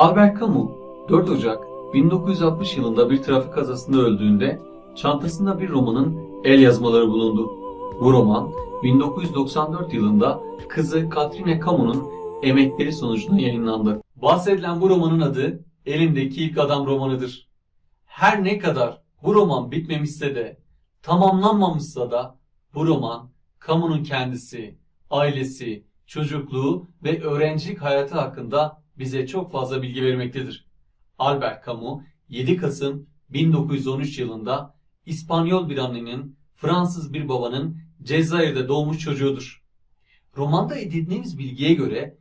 Albert Camus 4 Ocak 1960 yılında bir trafik kazasında öldüğünde çantasında bir romanın el yazmaları bulundu. Bu roman 1994 yılında kızı Katrine Camus'un emekleri sonucunda yayınlandı. Bahsedilen bu romanın adı Elindeki İlk Adam romanıdır. Her ne kadar bu roman bitmemişse de, tamamlanmamışsa da bu roman Camus'un kendisi, ailesi, çocukluğu ve öğrencilik hayatı hakkında bize çok fazla bilgi vermektedir. Albert Camus 7 Kasım 1913 yılında İspanyol bir annenin, Fransız bir babanın Cezayir'de doğmuş çocuğudur. Romanda edindiğimiz bilgiye göre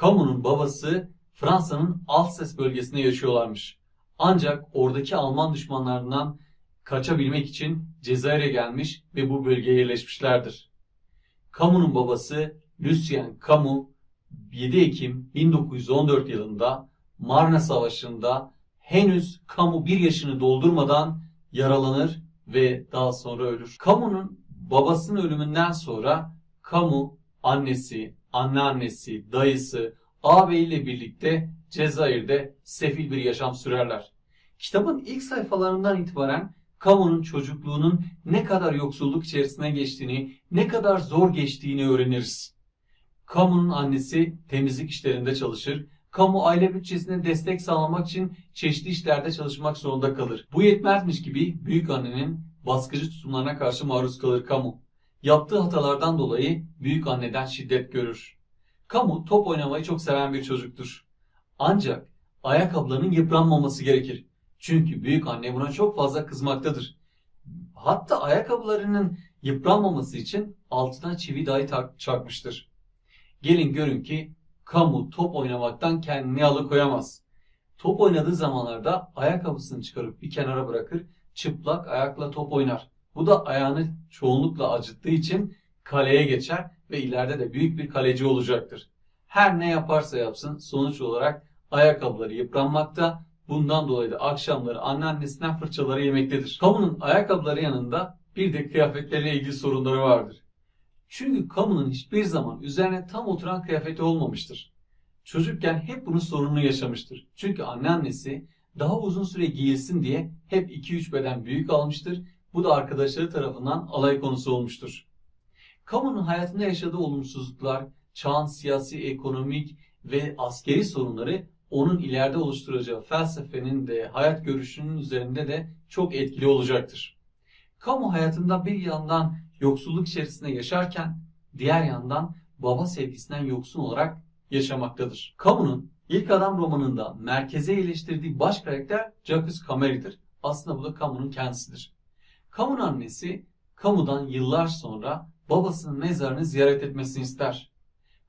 Camus'un babası Fransa'nın Alsace bölgesinde yaşıyorlarmış. Ancak oradaki Alman düşmanlarından kaçabilmek için Cezayir'e gelmiş ve bu bölgeye yerleşmişlerdir. Camus'un babası Lucien Camus 7 Ekim 1914 yılında Marne Savaşı'nda henüz Camus 1 yaşını doldurmadan yaralanır ve daha sonra ölür. Camus'un babasının ölümünden sonra Camus annesi, anneannesi, dayısı, ağabeyiyle birlikte Cezayir'de sefil bir yaşam sürerler. Kitabın ilk sayfalarından itibaren Camus'un çocukluğunun ne kadar yoksulluk içerisine geçtiğini, ne kadar zor geçtiğini öğreniriz. Camus'un annesi temizlik işlerinde çalışır. Camus aile bütçesine destek sağlamak için çeşitli işlerde çalışmak zorunda kalır. Bu yetmezmiş gibi büyük annenin baskıcı tutumlarına karşı maruz kalır Camus. Yaptığı hatalardan dolayı büyük anneden şiddet görür. Camus top oynamayı çok seven bir çocuktur. Ancak ayakkabılarının yıpranmaması gerekir. Çünkü büyük anne buna çok fazla kızmaktadır. Hatta ayakkabılarının yıpranmaması için altına çivi dahi çakmıştır. Gelin görün ki Camus top oynamaktan kendini alıkoyamaz. Top oynadığı zamanlarda ayakkabısını çıkarıp bir kenara bırakır, çıplak ayakla top oynar. Bu da ayağını çoğunlukla acıttığı için kaleye geçer ve ileride de büyük bir kaleci olacaktır. Her ne yaparsa yapsın sonuç olarak ayakkabıları yıpranmakta, bundan dolayı da akşamları anneannesinden fırçaları yemektedir. Camus'un ayakkabıları yanında bir de kıyafetleriyle ilgili sorunları vardır. Çünkü Camus'un hiçbir zaman üzerine tam oturan kıyafeti olmamıştır. Çocukken hep bunun sorununu yaşamıştır. Çünkü anneannesi daha uzun süre giyilsin diye hep 2-3 beden büyük almıştır. Bu da arkadaşları tarafından alay konusu olmuştur. Camus'un hayatında yaşadığı olumsuzluklar, çağın siyasi, ekonomik ve askeri sorunları onun ileride oluşturacağı felsefenin de hayat görüşünün üzerinde de çok etkili olacaktır. Camus hayatında bir yandan yoksulluk içerisinde yaşarken diğer yandan baba sevgisinden yoksun olarak yaşamaktadır. Camus'un ilk adam romanında merkeze yerleştirdiği baş karakter Jacques Camery'dir. Aslında bu da Camus'un kendisidir. Camus'un annesi Camus'dan yıllar sonra babasının mezarını ziyaret etmesini ister.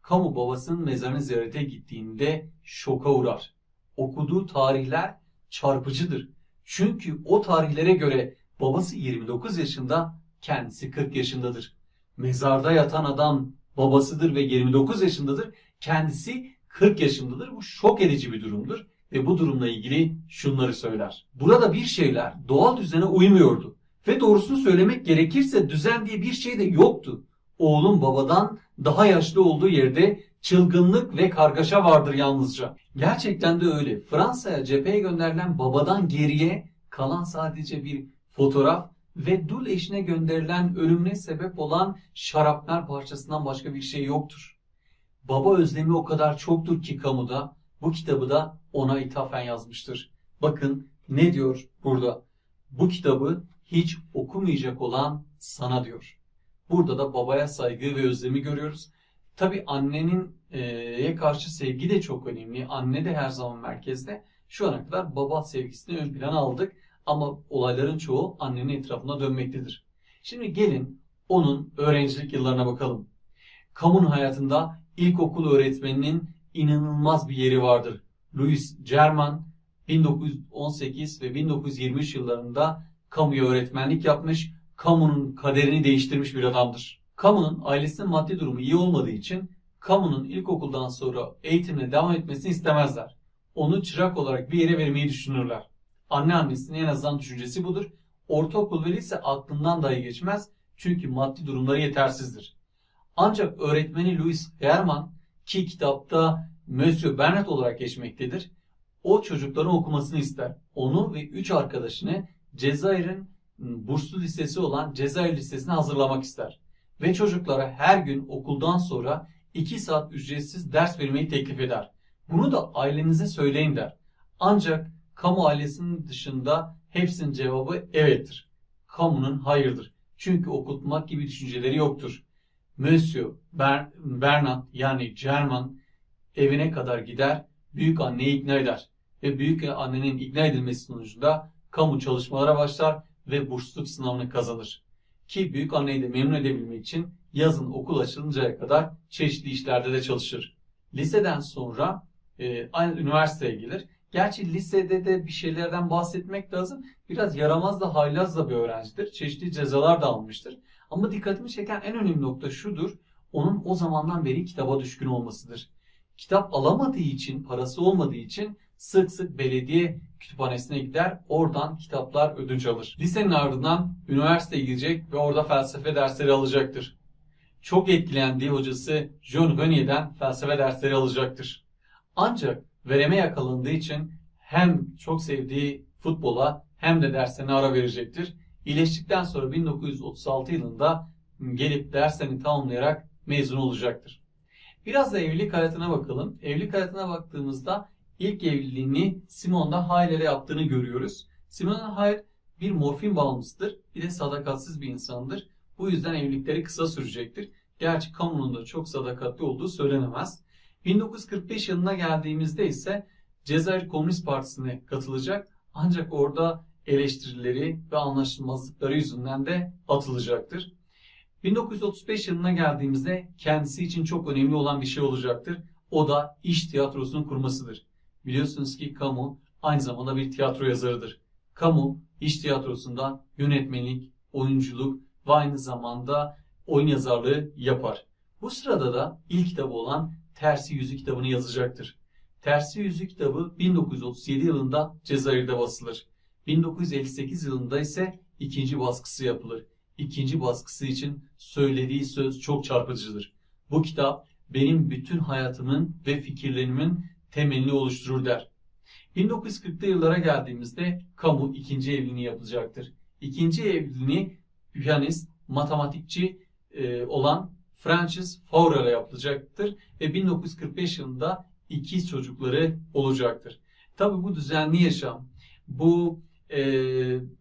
Camus babasının mezarını ziyarete gittiğinde şoka uğrar. Okuduğu tarihler çarpıcıdır. Çünkü o tarihlere göre babası 29 yaşında, kendisi 40 yaşındadır. Mezarda yatan adam babasıdır ve 29 yaşındadır. Kendisi 40 yaşındadır. Bu şok edici bir durumdur ve bu durumla ilgili şunları söyler. Burada bir şeyler doğal düzene uymuyordu. Ve doğrusunu söylemek gerekirse düzen diye bir şey de yoktu. Oğlum babadan daha yaşlı olduğu yerde çılgınlık ve kargaşa vardır yalnızca. Gerçekten de öyle. Fransa'ya cepheye gönderilen babadan geriye kalan sadece bir fotoğraf ve dul eşine gönderilen ölümüne sebep olan şarapnel parçasından başka bir şey yoktur. Baba özlemi o kadar çoktur ki kamuda bu kitabı da ona ithafen yazmıştır. Bakın ne diyor burada. Bu kitabı hiç okumayacak olan sana diyor. Burada da babaya saygı ve özlemi görüyoruz. Tabi annenin eee, karşı sevgi de çok önemli. Anne de her zaman merkezde. Şu ana kadar baba sevgisini ön plana aldık ama olayların çoğu annenin etrafında dönmektedir. Şimdi gelin onun öğrencilik yıllarına bakalım. Camus'un hayatında ilkokul öğretmeninin inanılmaz bir yeri vardır. Louis German 1918 ve 1923 yıllarında Camus'a öğretmenlik yapmış, Camus'un kaderini değiştirmiş bir adamdır. Camus'un ailesinin maddi durumu iyi olmadığı için Camus'un ilkokuldan sonra eğitimine devam etmesini istemezler. Onu çırak olarak bir yere vermeyi düşünürler. Anne annesinin en azından düşüncesi budur. Ortaokul ve lise aklından dahi geçmez çünkü maddi durumları yetersizdir. Ancak öğretmeni Louis Herman ki kitapta Monsieur Bernard olarak geçmektedir. o çocukların okumasını ister. Onu ve 3 arkadaşını Cezayir'in ım, burslu lisesi olan Cezayir Lisesi'ne hazırlamak ister. Ve çocuklara her gün okuldan sonra 2 saat ücretsiz ders vermeyi teklif eder. Bunu da ailenize söyleyin der. Ancak kamu ailesinin dışında hepsinin cevabı evettir. Kamunun hayırdır. Çünkü okutmak gibi düşünceleri yoktur. Monsieur Ber Bernard yani German evine kadar gider, büyük anneyi ikna eder. Ve büyük annenin ikna edilmesi sonucunda kamu çalışmalara başlar ve bursluluk sınavını kazanır. Ki büyük anneyi de memnun edebilmek için yazın okul açılıncaya kadar çeşitli işlerde de çalışır. Liseden sonra e, üniversiteye gelir. Gerçi lisede de bir şeylerden bahsetmek lazım. Biraz yaramaz da haylaz da bir öğrencidir. Çeşitli cezalar da almıştır. Ama dikkatimi çeken en önemli nokta şudur. Onun o zamandan beri kitaba düşkün olmasıdır. Kitap alamadığı için, parası olmadığı için sık sık belediye kütüphanesine gider. Oradan kitaplar ödünç alır. Lisenin ardından üniversiteye gidecek ve orada felsefe dersleri alacaktır. Çok etkilendiği hocası John Vernier'den felsefe dersleri alacaktır. Ancak vereme yakalandığı için hem çok sevdiği futbola hem de derslerine ara verecektir. İyileştikten sonra 1936 yılında gelip derslerini tamamlayarak mezun olacaktır. Biraz da evlilik hayatına bakalım. Evlilik hayatına baktığımızda ilk evliliğini Simone Hayl ile yaptığını görüyoruz. Simone Hayl bir morfin bağımlısıdır. Bir de sadakatsiz bir insandır. Bu yüzden evlilikleri kısa sürecektir. Gerçi kamunun da çok sadakatli olduğu söylenemez. 1945 yılına geldiğimizde ise Cezayir Komünist Partisi'ne katılacak. Ancak orada eleştirileri ve anlaşılmazlıkları yüzünden de atılacaktır. 1935 yılına geldiğimizde kendisi için çok önemli olan bir şey olacaktır. O da iş tiyatrosunun kurmasıdır. Biliyorsunuz ki Kamu aynı zamanda bir tiyatro yazarıdır. Kamu iş tiyatrosunda yönetmenlik, oyunculuk ve aynı zamanda oyun yazarlığı yapar. Bu sırada da ilk kitabı olan Tersi Yüzü kitabını yazacaktır. Tersi Yüzü kitabı 1937 yılında Cezayir'de basılır. 1958 yılında ise ikinci baskısı yapılır. İkinci baskısı için söylediği söz çok çarpıcıdır. Bu kitap benim bütün hayatımın ve fikirlerimin temelini oluşturur der. 1940'lı yıllara geldiğimizde kamu ikinci evliliğini yapacaktır. İkinci evliliğini piyanist, matematikçi e, olan Francis Fourier'e yapılacaktır ve 1945 yılında ikiz çocukları olacaktır. Tabi bu düzenli yaşam, bu e,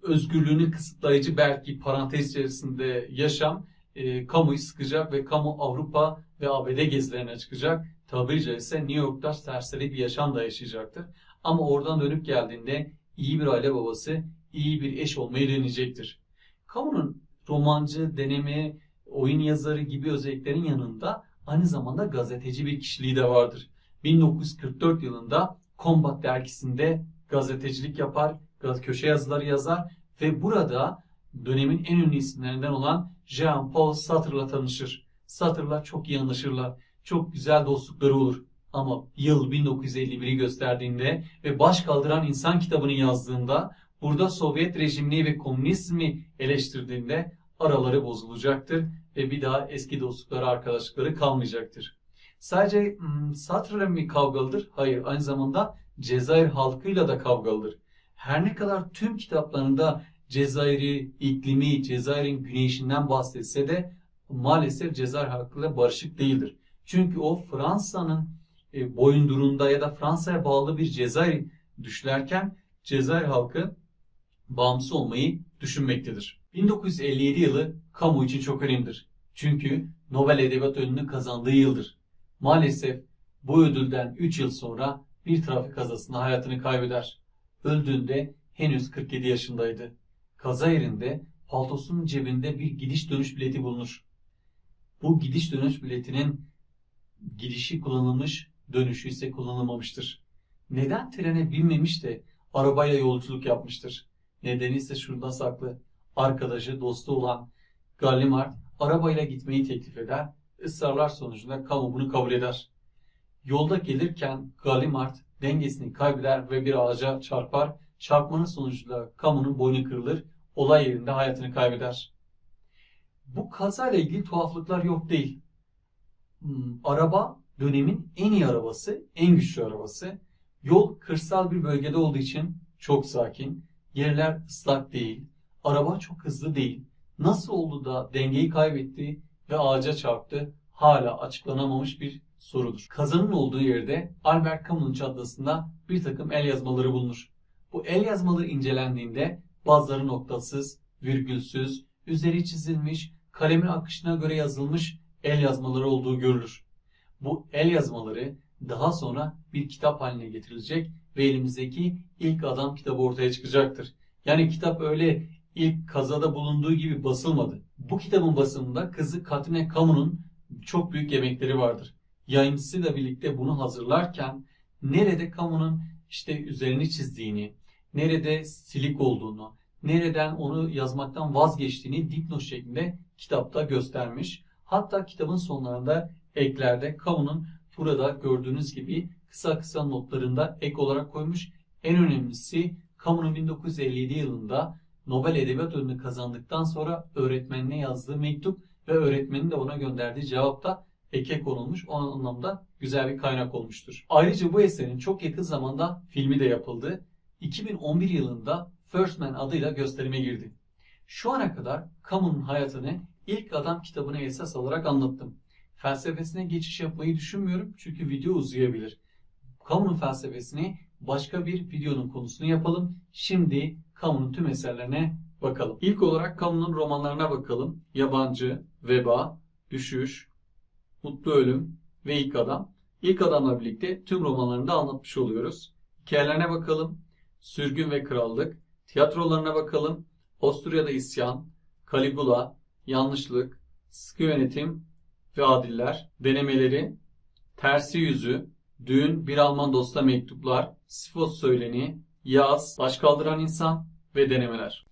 özgürlüğünü kısıtlayıcı belki parantez içerisinde yaşam e, kamuyu sıkacak ve kamu Avrupa ve ABD gezilerine çıkacak. Tabiri caizse New York'ta serseri bir yaşam da yaşayacaktır. Ama oradan dönüp geldiğinde iyi bir aile babası, iyi bir eş olmayı deneyecektir. Kamunun romancı, deneme, oyun yazarı gibi özelliklerin yanında aynı zamanda gazeteci bir kişiliği de vardır. 1944 yılında Combat dergisinde gazetecilik yapar, köşe yazıları yazar ve burada dönemin en ünlü isimlerinden olan Jean-Paul Sartre'la tanışır. Sartre'la çok iyi anlaşırlar. Çok güzel dostlukları olur. Ama yıl 1951'i gösterdiğinde ve baş kaldıran insan kitabını yazdığında burada Sovyet rejimini ve komünizmi eleştirdiğinde araları bozulacaktır ve bir daha eski dostlukları, arkadaşlıkları kalmayacaktır. Sadece hmm, Sartre'la mı kavgalıdır? Hayır, aynı zamanda Cezayir halkıyla da kavgalıdır. Her ne kadar tüm kitaplarında Cezayir'i, iklimi, Cezayir'in güneşinden bahsetse de maalesef Cezayir halkıyla barışık değildir. Çünkü o Fransa'nın e, boyundurunda ya da Fransa'ya bağlı bir Cezayir düşlerken Cezayir halkı bağımsız olmayı düşünmektedir. 1957 yılı kamu için çok önemlidir. Çünkü Nobel Edebiyat Ödülünü kazandığı yıldır. Maalesef bu ödülden 3 yıl sonra bir trafik kazasında hayatını kaybeder. Öldüğünde henüz 47 yaşındaydı. Kaza yerinde paltosunun cebinde bir gidiş dönüş bileti bulunur. Bu gidiş dönüş biletinin gidişi kullanılmış, dönüşü ise kullanılmamıştır. Neden trene binmemiş de arabayla yolculuk yapmıştır? Nedeni ise şurada saklı. Arkadaşı, dostu olan Gallimard arabayla gitmeyi teklif eder. Israrlar sonucunda kamu bunu kabul eder. Yolda gelirken Gallimard dengesini kaybeder ve bir ağaca çarpar. Çarpmanın sonucunda kamunun boynu kırılır. Olay yerinde hayatını kaybeder. Bu kazayla ilgili tuhaflıklar yok değil. Hmm, araba dönemin en iyi arabası, en güçlü arabası. Yol kırsal bir bölgede olduğu için çok sakin. Yerler ıslak değil. Araba çok hızlı değil. Nasıl oldu da dengeyi kaybetti ve ağaca çarptı hala açıklanamamış bir sorudur. Kazanın olduğu yerde Albert Camus'un çantasında bir takım el yazmaları bulunur. Bu el yazmaları incelendiğinde bazıları noktasız, virgülsüz, üzeri çizilmiş, kalemin akışına göre yazılmış el yazmaları olduğu görülür. Bu el yazmaları daha sonra bir kitap haline getirilecek ve elimizdeki ilk adam kitabı ortaya çıkacaktır. Yani kitap öyle ilk kazada bulunduğu gibi basılmadı. Bu kitabın basımında kızı Katrine Kamun'un çok büyük emekleri vardır. Yayıncısıyla birlikte bunu hazırlarken nerede Kamun'un işte üzerini çizdiğini, nerede silik olduğunu, nereden onu yazmaktan vazgeçtiğini dipnot şeklinde kitapta göstermiş. Hatta kitabın sonlarında eklerde Kamun'un burada gördüğünüz gibi kısa kısa notlarında ek olarak koymuş. En önemlisi Kamun'un 1957 yılında Nobel Edebiyat Ödülünü kazandıktan sonra öğretmenine yazdığı mektup ve öğretmenin de ona gönderdiği cevapta eke konulmuş. O anlamda güzel bir kaynak olmuştur. Ayrıca bu eserin çok yakın zamanda filmi de yapıldı. 2011 yılında First Man adıyla gösterime girdi. Şu ana kadar Camus'un hayatını ilk adam kitabına esas alarak anlattım. Felsefesine geçiş yapmayı düşünmüyorum çünkü video uzayabilir. Camus'un felsefesini başka bir videonun konusunu yapalım. Şimdi Camus'un tüm eserlerine bakalım. İlk olarak Camus'un romanlarına bakalım. Yabancı, Veba, Düşüş, Mutlu Ölüm ve İlk Adam. İlk Adam'la birlikte tüm romanlarını da anlatmış oluyoruz. Hikayelerine bakalım. Sürgün ve Krallık. Tiyatrolarına bakalım. Avusturya'da İsyan, Caligula, Yanlışlık, Sıkı Yönetim ve Adiller. Denemeleri, Tersi Yüzü, Düğün, Bir Alman Dosta Mektuplar, Sifos Söyleni, Yaz, Baş Kaldıran İnsan ve Denemeler.